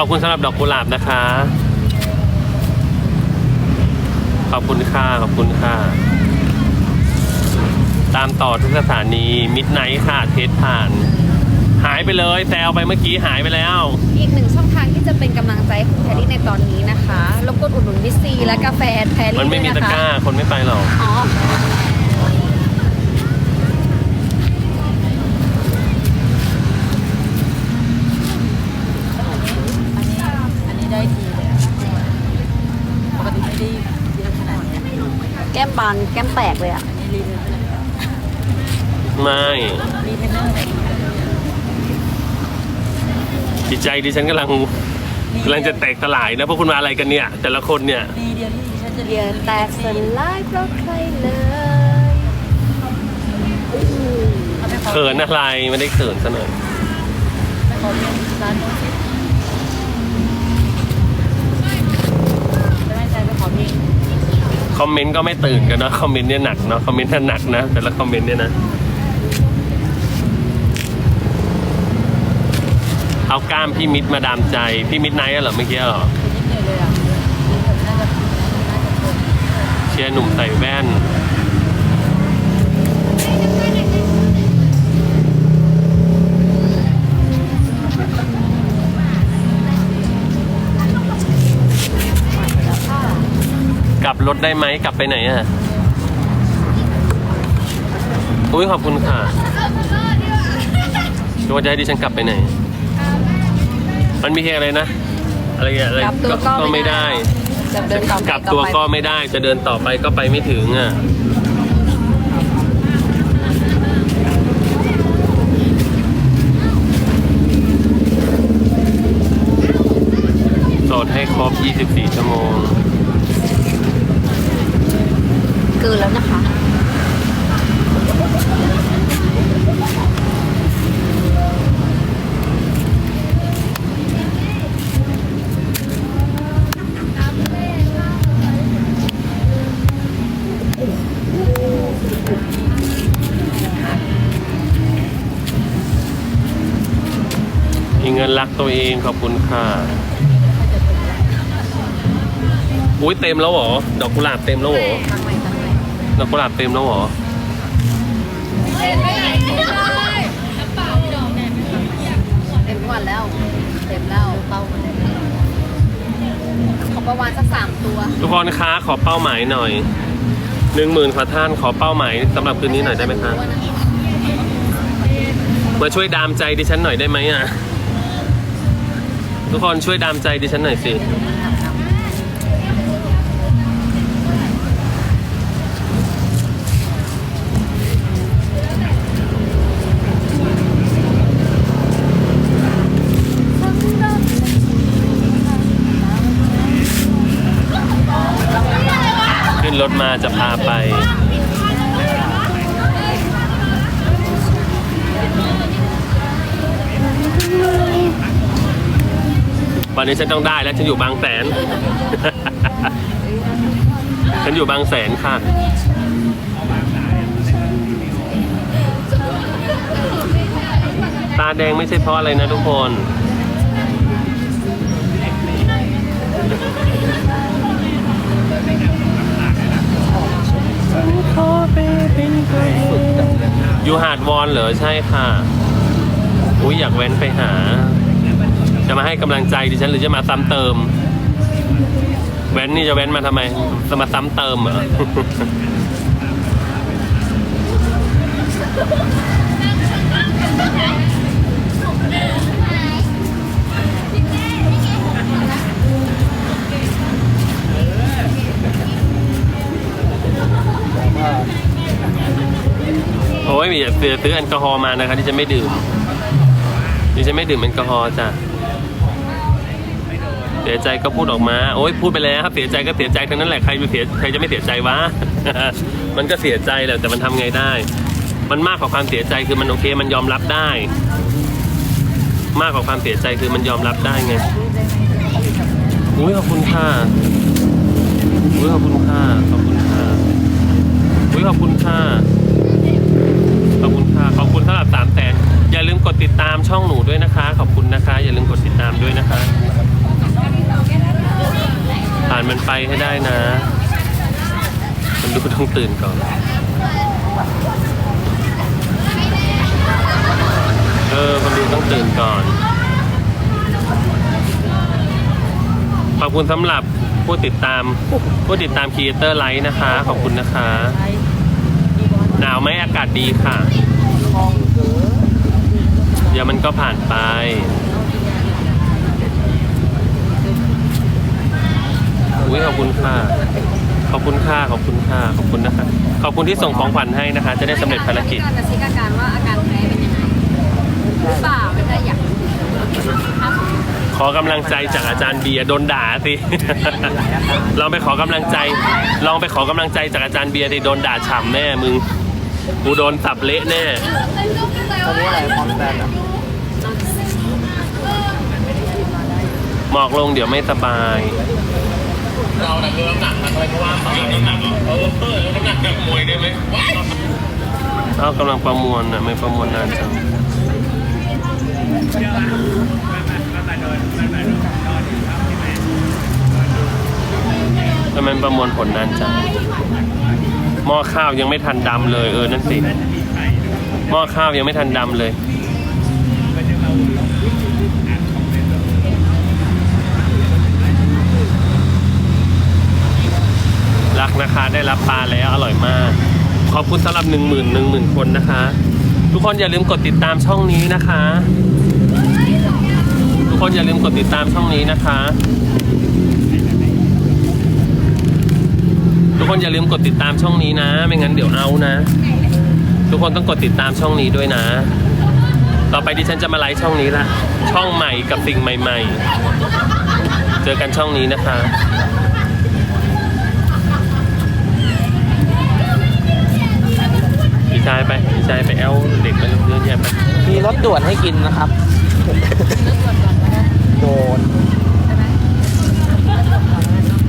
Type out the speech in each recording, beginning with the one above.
อบคุณสำหรับดอกกุหลาบนะคะ ขอบคุณค่ะ ขอบคุณค่ะ ตามต่อทุกสถานีมิดไนท์ค่ะ เทสผ่าน หายไปเลยแซวไปเมื่อกี้หายไปแล้ว อีกหนึ่งช่องทางที่จะเป็นกำลังใจให้คุณแพรรี่ในตอนนี้นะคะรบกวนอุดหนุนวิซีและกาแฟแพรรี่มันไม่มีด้วยตะนะคะกร้า คนไม่ไปหรอก อ๋อ อันนี้อันนี้ได้ทีเลยอะปกติไม่ได้เยอะขนาดเนี้ย แก้มบานแก้มแตกเลยอะอันนี้รีเทนเนอร์ไม่รีเทนเนอร์ไหนจิตใจดิฉันกำลังกำลังจะแตกสลายนะเพราะคุณมาอะไรกันเนี่ย แต่ละคนเนี่ยดีเดียวที่ฉันจะเรียนแตกสลายเพราะใครเลยเอาไปขอเขินอะไรไม่ได้เขินซะหน่อย ไปขอเรียนร้านโน้นสิไม่แน่ใจไปขอเพลง คอมเมนต์ก็ไม่ตื่นกันเนาะคอมเมนต์เนี่ยหนักเนาะคอมเมนต์เนี่ยหนักนะแต่ละคอมเมนต์เนี่ยนะเอากล้ามพี่มิดมาดามใจพี่มิดไนท์อะเหรอเมื่อกี้เหรอนิดเดียวเลยอะน่าจะน่าจะเกินเชียร์หนุ่มใส่แว่น ลับรถได้ไหมกลับไปไหนอะ อุ้ยขอบคุณค่ะดูว่าจะให้ดิฉันกลับไปไหน มันมีเพลงอะไรนะ อะไรอะอะไรกลับตัวก็ก็ไม่ได้ จะเดินต่อไปกลับตัวก็ไม่ได้ จะเดินต่อไปก็ไปไม่ถึงอะโสดให้ครบ 24 ชั่วโมง เกินแล้วนะคะ มีเงินรักตัวเองขอบคุณค่ะ อุ้ยเต็มแล้วเหรอ ดอกกุหลาบเต็มแล้วเหรอ ดอกกุหลาบเต็มแล้วเหรอเต็มวันแล้ว เต็มแล้วเป้ามันขอประมาณสักสามตัว ทุกคนคะขอเป้าหมายหน่อยหนึ่งหมื่นขอท่านขอเป้าหมายสำหรับคืนนี้หน่อยได้ไหมคะมาช่วยดามใจดิฉันหน่อยได้ไหมอะ ทุกคนช่วยดามใจดิฉันหน่อยสิ รถมาจะพาไปวันนี้ฉันต้องได้แล้วฉันอยู่บางแสน ฉันอยู่บางแสนค่ะ ตาแดงไม่ใช่เพราะอะไรนะทุกคน อยู่หาดวอนเหรอใช่ค่ะ อุ้ยอยากแว้นไปหา จะมาให้กำลังใจดิฉันหรือจะมาซ้ำเติม แว้นนี่จะแว้นมาทำไมจะมาซ้ำเติมเหรอ ซื้อซื้อแอลกอฮอล์มานะคะที่จะไม่ดื่มดิฉันไม่ดื่มแอลกอฮอล์จ้ะเสียใจก็พูดออกมา โอ้ยพูดไปแล้วครับเสียใจก็เสียใจทั้งนั้นแหละใครจะเสียใครจะไม่เสียใจวะ มันก็เสียใจแหละแต่มันทำไงได้ มันมากกว่าความเสียใจคือมันโอเค มันยอมรับได้ มากกว่าความเสียใจคือมันยอมรับได้ไงอุ้ยขอบคุณค่ะอุ้ยขอบคุณค่ะขอบคุณค่ะอุ้ยขอบคุณค่ะ ขอบคุณสำหรับสามแสนอย่าลืมกดติดตามช่องหนูด้วยนะคะ ขอบคุณนะคะ อย่าลืมกดติดตามด้วยนะคะ ผ่านมันไปให้ได้นะ มันดูต้องตื่นก่อน เออคนดูต้องตื่นก่อน ขอบคุณสำหรับผู้ติดตามผู้ติดตามครีเอเตอร์ไลท์นะคะ ขอบคุณนะคะ หนาวไหมอากาศดีค่ะคลองเก๋อเดี๋ยวมันก็ผ่านไป อุ้ยขอบคุณค่ะ ขอบคุณค่ะ ขอบคุณค่ะ ขอบคุณนะคะ ขอบคุณที่ส่งของขวัญให้นะคะ จะได้สำเร็จภารกิจ การจะเช็คอาการว่าอาการแพ้เป็นยังไงหรือเปล่าไม่ได้อยากรู้ถ้าสมมติขอกำลังใจจากอาจารย์เบียร์โดนด่าสิ ลองไปขอกำลังใจ ลองไปขอกำลังใจจากอาจารย์เบียร์ดิโดนด่าฉ่ำแน่มึง กูโดนสับเละแน่ตอนนี้อะไรพร้อมแฟนอะหมอกลงเดี๋ยวไม่สบาย เราหนักเรื่องหนักอะไรก็ว่าไปน้ำหนักเออเออน้ำหนักแบบมวยได้ไหมเอากำลังประมวลนะไม่ประมวลนานจังทำไมประมวลผลนานจังห ม้อข้าวยังไม่ทันดำเลยเออนั่นสิหม้อข้าวยังไม่ทันดำเลย รักนะคะได้รับปลาแล้วอร่อยมาก ขอบคุณสำหรับหนึ่งหมื่นหนึ่งหมื่นคนนะคะ ทุกคนอย่าลืมกดติดตามช่องนี้นะคะ ทุกคนอย่าลืมกดติดตามช่องนี้นะคะ ทุกคนอย่าลืมกดติดตามช่องนี้นะ ไม่งั้นเดี๋ยวเอานะ ทุกคนต้องกดติดตามช่องนี้ด้วยนะ ต่อไปดิฉันจะมาไลฟ์ช่องนี้ละช่องใหม่กับสิ่งใหม่ ๆ เจอกันช่องนี้นะคะพี่ชายไปพี่ชายไปแอลเด็กไปเยอะแยะไปมีรถด่วนให้กินนะครับ โดน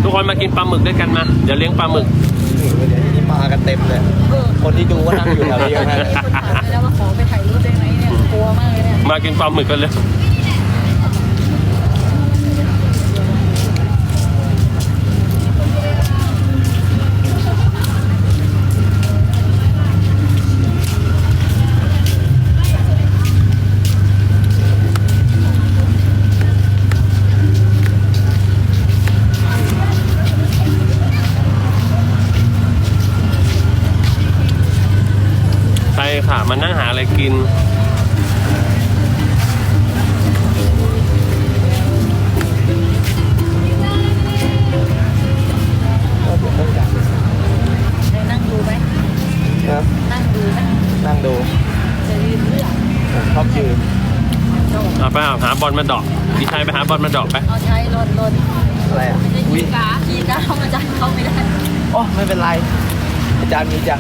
ทุกคนมากินปลาหมึกด้วยกันมา เดี๋ยวเลี้ยงปลาหมึกเดี๋ยวนี้มากันเต็มเลย คนที่ดูก็นั่งอยู่แถวนี้กันนะแล้วมาขอไปถ่ายรูปได้ไหมเนี่ย กลัวมากเลยเนี่ย มากินปลาหมึกกันเลย มานั่งหาอะไรกินได้นั่งดูไหมครับ นั่งดูไหมนั่งดูจะยืนเรื่องผมชอบยืนเอาไปเอาหาบอลมาดอกพี่ชายไปหาบอลมาดอกไป เอาใช้รถรถอะไรอะไม่ใช่อุ้กียกากีกาเข้ามาจากเข้าไม่ได้ โอ้ไม่เป็นไร อาจารย์มีจัง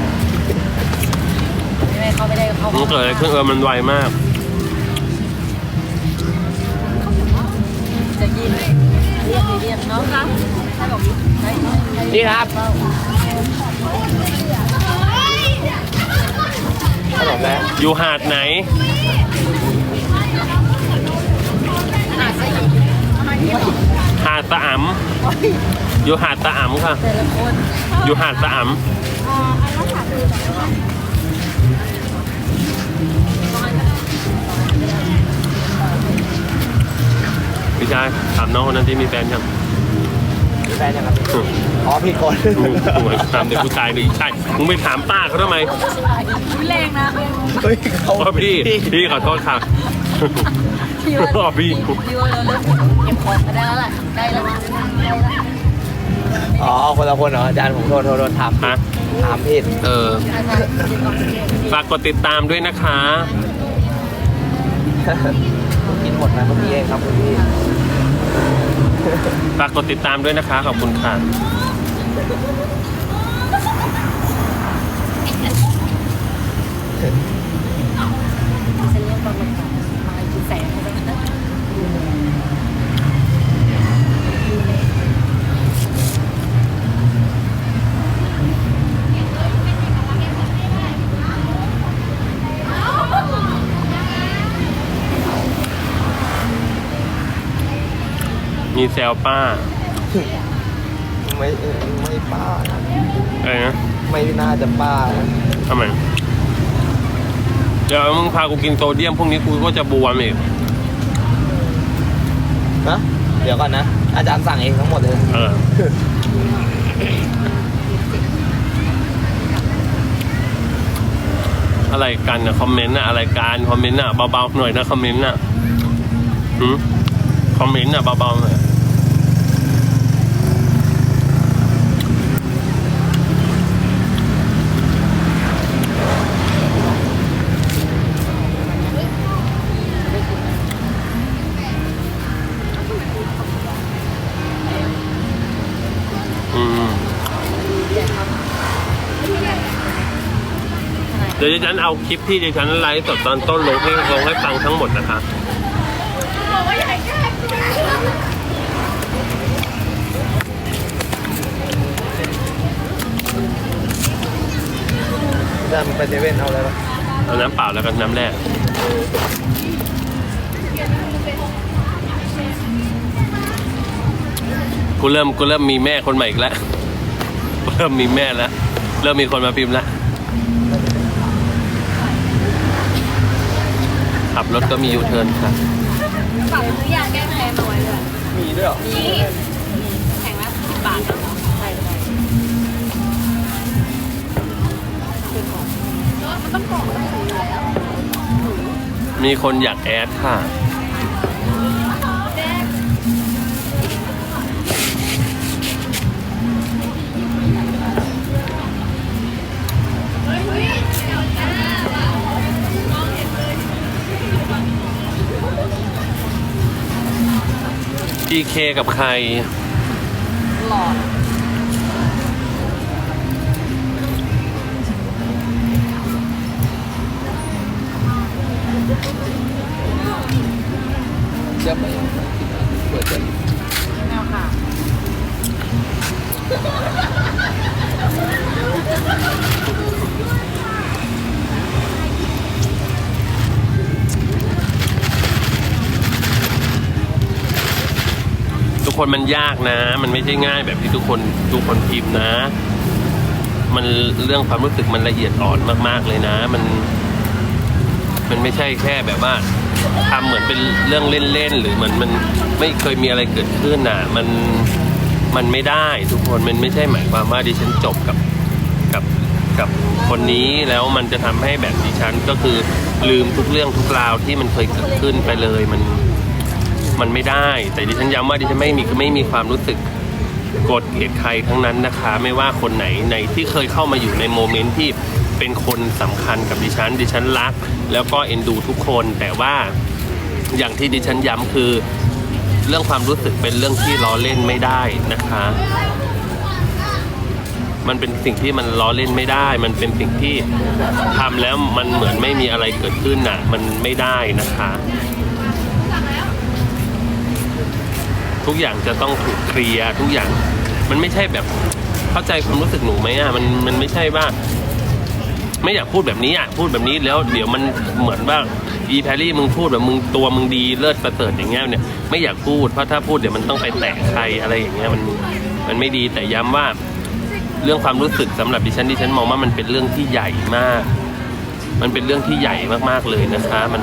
ไม่เข้าไม่ได้เขามันเกิดอะไรขึ้นเออมันไวมาก จะยินเรียกเรียกน้องครับถ้าบอกใช่นี่ครับขนมแล้วอยู่หาดไหนหาดตะอ๋ำอยู่หาดตะอ๋ำค่ะแต่ละคนอยู่หาดตะอ๋ำ ชายถามน้องคนนั้นที่มีแฟนยังมีแฟนยังครับอ๋อพี่คนกูกูถามเด็กผู้ชายดิใช่มึงไปถามป้าเขาทำไมแรงนะเฮ้ยเขาว่าพี่พี่ขอโทษค่ะพี่ว่าอ๋อพี่พี่ว่าเราเริ่มเก็บของกันได้แล้วแหละได้แล้วนะได้แล้วอ๋อคนละคนเหรออาจารย์ผมโทษโทษโทษถามฮะถามผิดเอออาจารย์เก็บของเก็บฝากกดติดตามด้วยนะคะผมกินหมดนะเมื่อกี้เองครับคุณพี่ ฝากกดติดตามด้วยนะคะ ขอบคุณค่ะฉันเรียกปลาหมึกมากี่แสนเลยนะ มีแซวป้า ไม่ไม่ป้านะอะไรนะไม่น่าจะป้านะทำไม เดี๋ยวมึงพากูกินโซเดียมพวกนี้กูก็จะบวมอีก นะเดี๋ยวก่อนนะ อาจารย์สั่งเองทั้งหมดเลยเออ อะไรกันนะคอมเมนต์อะอะไรกันคอมเมนต์อะเบาๆหน่อยนะคอมเมนต์อะหืมคอมเมนต์อะเบาๆหน่อย ดี๋ยวดิฉันเอาคลิปที่ดิฉันไลฟ์สดตอนต้นลงให้ลงให้ฟังทั้งหมดนะคะอาจารย์ไปเซเว่นเอาอะไรปะเอาน้ำเปล่าแล้วกันน้ำแร่กูเริ่มกูเริ่มมีแม่คนใหม่อีกแล้วกูเริ่มมีแม่แล้ว เริ่มมีคนมาพิมพ์แล้ว ขับ รถก็มียูเทิร์นค่ะฝากซื้อยาแก้แพ้มาไว้ด้วยมีด้วยเหรอนี่แข่งละสิบบาทเหรอใช่ใช่มันต้องกรอกต้องซื้ออยู่แล้วมีคนอยากแอดค่ะ PK กับใคร หลอด คนมันยากนะ มันไม่ใช่ง่ายแบบที่ทุกคนทุกคนพิมพ์นะ มันเรื่องความรู้สึกมันละเอียดอ่อนมาก ๆเลยนะ มัน มันไม่ใช่แค่แบบว่าทำเหมือนเป็นเรื่องเล่นๆหรือเหมือนมันไม่เคยมีอะไรเกิดขึ้นน่ะ มันมันไม่ได้ทุกคนมันไม่ใช่หมายความว่าดิฉันจบกับกับกับคนนี้แล้วมันจะทำให้แบบดิฉันก็คือลืมทุกเรื่องทุกราวที่มันเคยเกิดขึ้นไปเลยมัน มันไม่ได้ แต่ดิฉันย้ำว่าดิฉันไม่มีไม่มีความรู้สึกโกรธเกลียดใครทั้งนั้นนะคะ ไม่ว่าคนไหนในที่เคยเข้ามาอยู่ในโมเมนต์ที่เป็นคนสำคัญกับดิฉัน ดิฉันรัก แล้วก็เอ็นดูทุกคน แต่ว่าอย่างที่ดิฉันย้ำคือ เรื่องความรู้สึกเป็นเรื่องที่ล้อเล่นไม่ได้นะคะ มันเป็นสิ่งที่มันล้อเล่นไม่ได้ มันเป็นสิ่งที่ทำแล้วมันเหมือนไม่มีอะไรเกิดขึ้นน่ะ มันไม่ได้นะคะ ทุกอย่างจะต้องถูกเคลียร์ทุกอย่าง มันไม่ใช่แบบเข้าใจความรู้สึกหนูไหมอะมันมันไม่ใช่ว่า ไม่อยากพูดแบบนี้อะพูดแบบนี้แล้ว เดี๋ยวมันเหมือนว่าอีแพรรี่มึงพูดแบบมึงตัวมึงดีเลิศประเสริฐอย่างเงี้ยเนี่ยไม่อยากพูดเพราะถ้าพูดเดี๋ยวมันต้องไปแตะใครอะไรอย่างเงี้ยมันมันไม่ดีแต่ย้ำว่าเรื่องความรู้สึกสำหรับดิฉันดิฉันมองว่ามันเป็นเรื่องที่ใหญ่มาก มันเป็นเรื่องที่ใหญ่มากๆเลยนะคะ มัน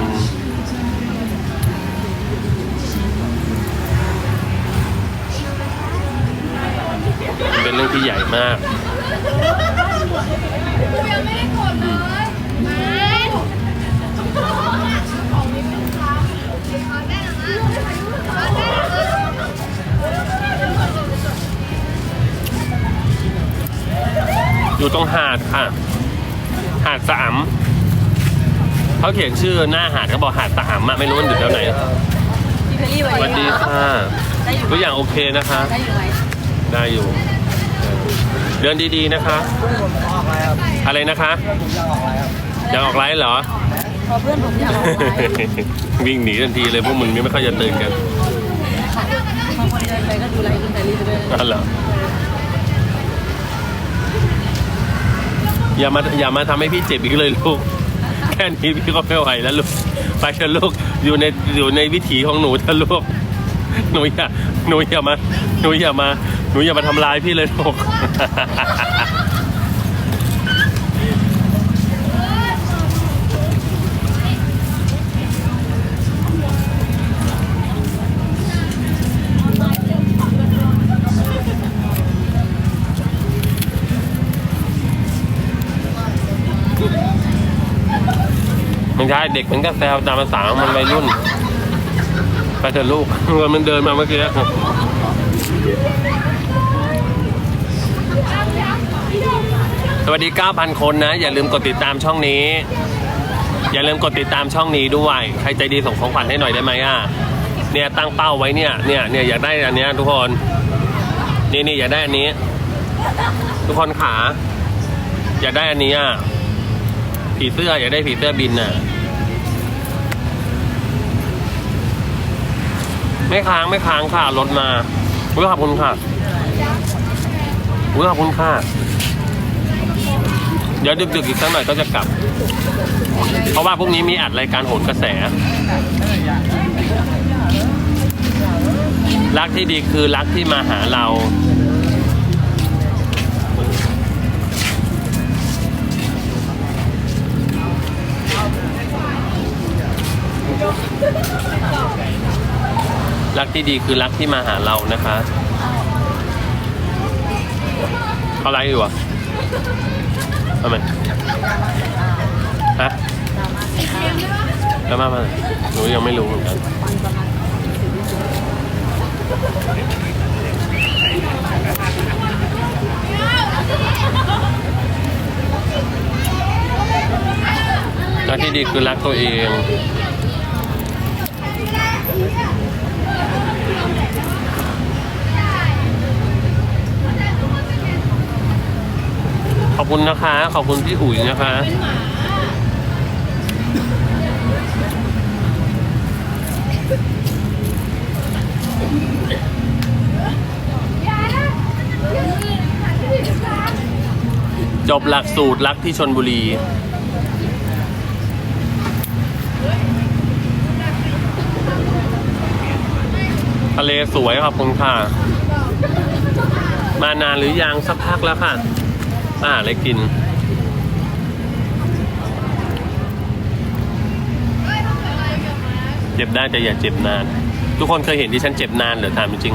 ที่ใหญ่มากยังไม่ได้กดเลยไม่อยู่ตรงหาดค่ะ หาดสามเขาเขียนชื่อหน้าหาดเขาบอกหาดสามอะไม่รู้มันอยู่แถวไหนพี่เพลลี่สวัสดีค่ะได้อยู่ทุกอย่างโอเคนะคะ ได้อยู่ไหมได้อยู่ เดินดีๆนะคะผมออกอะไรครับอะไรนะคะผมจะออกอะไรครับอยากออกไลฟ์เหรอพอเพื่อนผมอยากออกไลฟ์วิ่งหนีทันทีเลยพวกมึงนี่ไม่ค่อยจะตื่นกันบางคนเดินไปก็ดูไลฟ์คุณเพลลี่ไปด้วยนั่นเหรออย่ามาอย่ามาทำให้พี่เจ็บอีกเลยลูก แค่นี้พี่ก็ไม่ไหวแล้วลูก ไปเถอะลูกอยู่ในอยู่ในวิถีของหนูเถอะลูกหนูอย่าหนูอย่ามาหนูอย่ามาห นูอย่ามาทำร้ายพี่เลยลูกไม่ใช่เด็กมันก็แซวตามภาษามันวัยรุ่น ไปเถอะลูกมันเดินมาเมื่อกี้ สวัสดี 9,000 คนนะ อย่าลืมกดติดตามช่องนี้ อย่าลืมกดติดตามช่องนี้ด้วย ใครใจดีส่งของขวัญให้หน่อยได้ไหมอะเนี่ยตั้งเป้าไว้เนี่ยเนี่ยเนี่ยอยากได้อันเนี้ยทุกคนนี่นี่อยากได้อันนี้ ทุกคนขา อยากได้อันนี้อะผีเสื้ออยากได้ผีเสื้อบินน่ะไม่ค้างไม่ค้างค่ะรถมาอุ้ยขอบคุณค่ะอุ้ยขอบคุณค่ะ เดี๋ยวดึกๆอีกสักหน่อยก็จะกลับ เพราะว่าพรุ่งนี้มีอัดรายการโหนกระแส รักที่ดีคือรักที่มาหาเรา รักที่ดีคือรักที่มาหาเรานะคะ เขาไลฟ์อยู่อะ ทำไมฮะแล้วมามาหนูยังไม่รู้เหมือนกันรักที่ดีคือรักตัวเอง ขอบ คุณนะคะ ขอบคุณพี่อุ๋ยนะคะ จบหลักสูตรรักที่ชนบุรีทะเลสวยขอบคุณค่ะ มานานหรือยังสักพักแล้วค่ะ ป้าอะไรกิน เจ็บได้แต่อย่าเจ็บนาน ทุกคนเคยเห็นดิฉันเจ็บนานเหรือถามจริง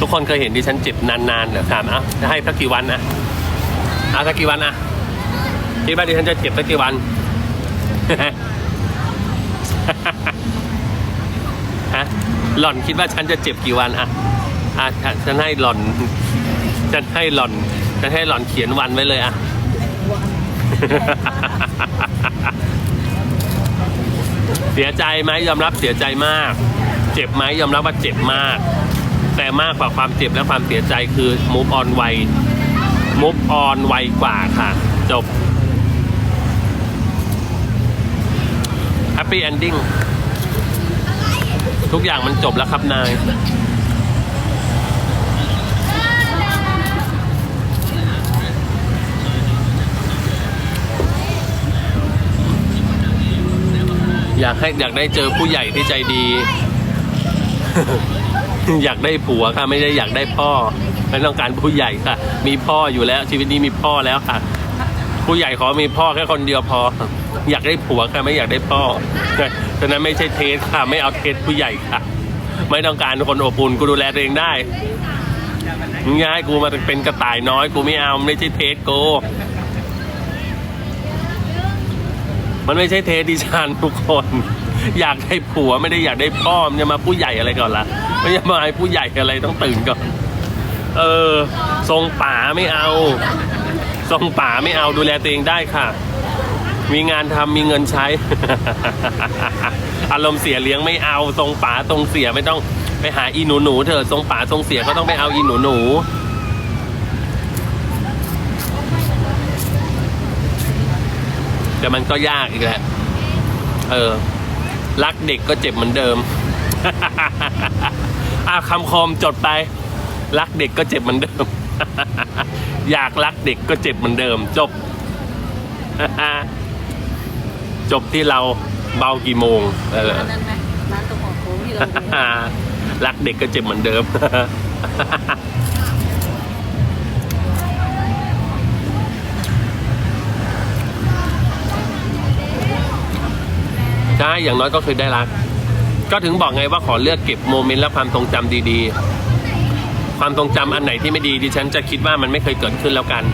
ทุกคนเคยเห็นดิฉันเจ็บนานๆเหรือถามอะจะให้สักกี่วันนะเอาสักกี่วันนะคิดว่าดิฉันจะเจ็บสักกี่วันฮะหล่อนคิดว่าฉันจะเจ็บกี่วันอะอะฉันให้หล่อนฉันให้หล่อน ฉันให้หล่อนเขียนวันไว้เลยอะเสียใจไหมยอมรับเสียใจมาก เจ็บไหมยอมรับว่าเจ็บมาก แต่มากกว่าความเจ็บและความเสียใจคือ move on ไว move on ไวกว่าค่ะ จบ happy ending ทุกอย่างมันจบแล้วครับนาย อยากให้อยากได้เจอผู้ใหญ่ที่ใจดี อยากได้ผัวค่ะ ไม่ได้อยากได้พ่อไม่ต้องการผู้ใหญ่ค่ะ มีพ่ออยู่แล้ว ชีวิตนี้มีพ่อแล้วค่ะ ผู้ใหญ่ขอมีพ่อแค่คนเดียวพอ อยากได้ผัวค่ะไม่อยากได้พ่อฉะนั้นไม่ใช่เทสค่ะ ไม่เอาเทสผู้ใหญ่ค่ะ ไม่ต้องการคนอบอุ่นกูดูแลตัวเองได้ง่ายกูมาเป็นกระต่ายน้อยกูไม่เอาไม่ใช่เทสกู มันไม่ใช่เทสดิฉันทุกคน อยากได้ผัวไม่ได้อยากได้พ่อมันจะมาผู้ใหญ่อะไรก่อนละไม่จะมาให้ผู้ใหญ่อะไรต้องตื่นก่อน เออ ทรงป๋าไม่เอา ทรงป๋าไม่เอาดูแลตัวเองได้ค่ะ มีงานทำมีเงินใช้ อารมณ์เสียเลี้ยงไม่เอาทรงป๋าทรงเสียไม่ต้องไปหาอีหนูหนูเถอะทรงป๋าทรงเสียก็ต้องไปเอาอีหนูหนู แต่มันก็ยากอีกแหละ เออ รักเด็กก็เจ็บเหมือนเดิม อะคำคมจดไป รักเด็กก็เจ็บเหมือนเดิม อยากรักเด็กก็เจ็บเหมือนเดิม จบ จบที่เราเบากี่โมง เออร้านนั้นไหมร้านตรงหัวโค้งที่เรารักเด็กก็เจ็บเหมือนเดิม ใช่อย่างน้อยก็เคยได้รัก ก็ถึงบอกไงว่าขอเลือกเก็บโมเมนต์และความทรงจำดีๆ ความทรงจำอันไหนที่ไม่ดีดิฉันจะคิดว่ามันไม่เคยเกิดขึ้นแล้วกัน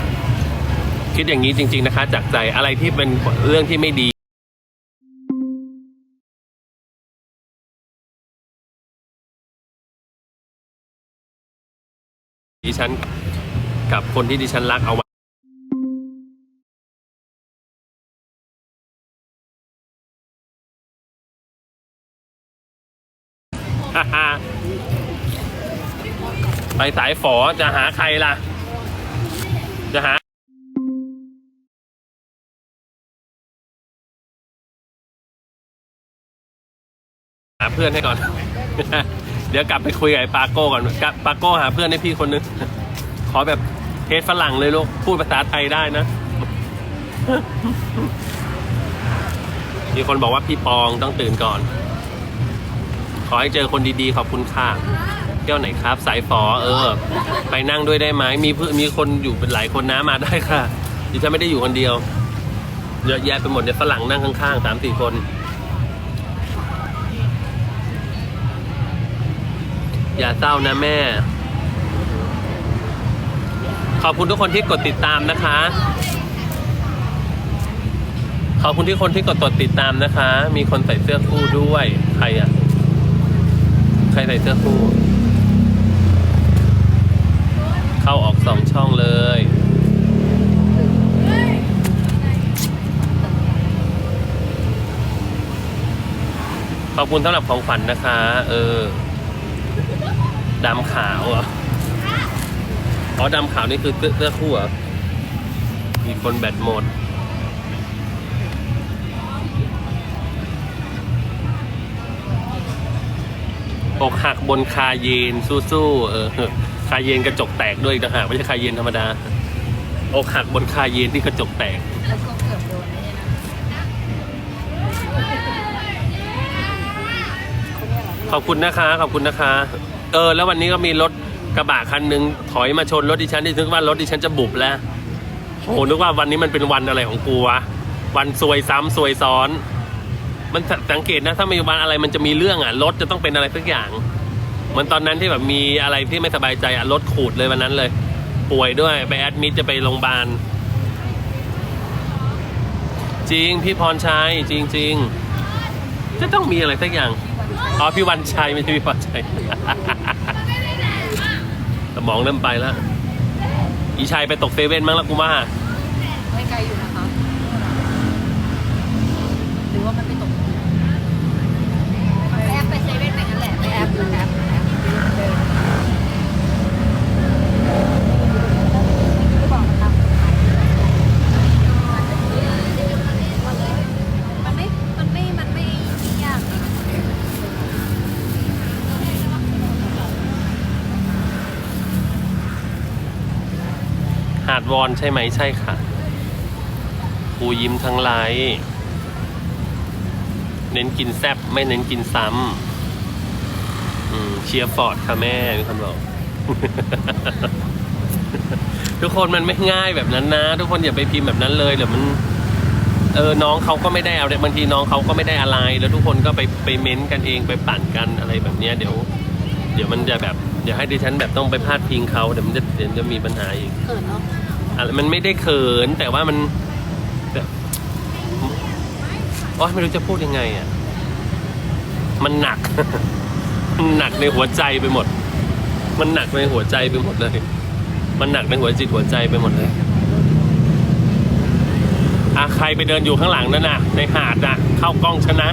คิดอย่างนี้จริง ๆนะคะ จากใจอะไรที่เป็นเรื่องที่ไม่ดีดิฉันกับคนที่ดิฉันรักเอาไว้ ไปสายฝอจะหาใครล่ะ จะหาหาเพื่อนให้ก่อน เดี๋ยวกลับไปคุยกับไอ้ปาโก้ก่อนกับปาโก้หาเพื่อนให้พี่คนนึง ขอแบบเทสฝรั่งเลยลูก พูดภาษาไทยได้นะ มีคนบอกว่าพี่ปองต้องตื่นก่อน อให้เจอคนดีๆ ขอบคุณค่ะเที่ยวไหนครับ สายฝอเออ ไปนั่งด้วยได้ไหมมีเพื่อมีคนอยู่เป็นหลายคนนะมาได้ค่ะดิฉันไม่ได้อยู่คนเดียวเยอะแยะไปหมดเนี่ยฝรั่งนั่งข้างๆสามสี่คนอย่าเศร้านะแม่ ขอบคุณทุกคนที่กดติดตามนะคะ ขอบคุณที่คนที่กดตดติดตามนะคะ มีคนใส่เสื้อคู่ด้วย ใครอะ ใครใส่เสื้อคู่ เข้าออกสองช่องเลยขอบคุณสำหรับของขวัญนะคะ เออดำขาวเหรออ๋อดำขาวนี่คือเสื้อคู่เหรอมีคนแบตหมด อกหักบนคาเยนสู้ๆเออคาเยนกระจกแตกด้วยอีกต่างหากไม่ใช่คาเยนธรรมดาอกหักบนคาเยนที่กระจกแตกแล้วก็เกือบโดนเนี่ยขอบคุณนะคะขอบคุณนะคะ เออ แล้ววันนี้ก็มีรถกระบะคันหนึ่งถอยมาชนรถดิฉันที่นึกว่ารถดิฉันจะบุบแล้วโอ้นึกว่าวันนี้มันเป็นวันอะไรของกูวะวันซวยซ้ำซวยซ้อน มันสังเกตนะถ้ามีวันอะไรมันจะมีเรื่องอะรถจะต้องเป็นอะไรสักอย่างมือนตอนนั้นที่แบบมีอะไรที่ไม่สบายใจอะรถขูดเลยวันนั้นเลย ป่วยด้วยไปแอดมิดจะไปโรงพยาบาลจริงพี่พรชัยจริงจริงจะต้องมีอะไรสักอย่างอ๋อพี่วันชัยไม่ใช่พี่พรชัยสมองเริ่มไปแล้วอีชัยไปตกเซเว่นมั้งแล้วกูว่า ไม่ไกลอยู่นะคะ หรือว่ามันไปตก ไปแอปไปเซเว่นไปกันแหละไปแอปไปแอปไปแอป เดิน มันไม่ มันไม่ มันไม่ยากนะ หาดวอนใช่ไหมใช่ค่ะครูยิ้มทั้งไลฟ์เน้นกินแซบไม่เน้นกินซ้ำเชียร์ฟอร์ดค่ะแม่มีคนบอก ทุกคนมันไม่ง่ายแบบนั้นนะ ทุกคนอย่าไปพิมพ์แบบนั้นเลยเดี๋ยวมัน เออน้องเขาก็ไม่ได้เอาบางทีน้องเขาก็ไม่ได้อะไร แล้วทุกคนก็ไปไปเม้นต์กันเองไปปั่นกันอะไรแบบเนี้ยเดี๋ยว เดี๋ยวมันจะแบบเดี๋ยวให้ดิฉันแบบต้องไปพาดพิงเขาเดี๋ยวมันจะเดี๋ยวจะมีปัญหาอีกเขินเนาะ อะไรมันไม่ได้เขินแต่ว่ามันแบบโอ๊ยไม่รู้จะพูดยังไงอะ มันหนัก มันหนักในหัวใจไปหมด มันหนักในหัวใจไปหมดเลย มันหนักในหัวจิตหัวใจไปหมดเลยอะใครไปเดินอยู่ข้างหลังนั่นน่ะ ในหาดน่ะ เข้ากล้องชนะ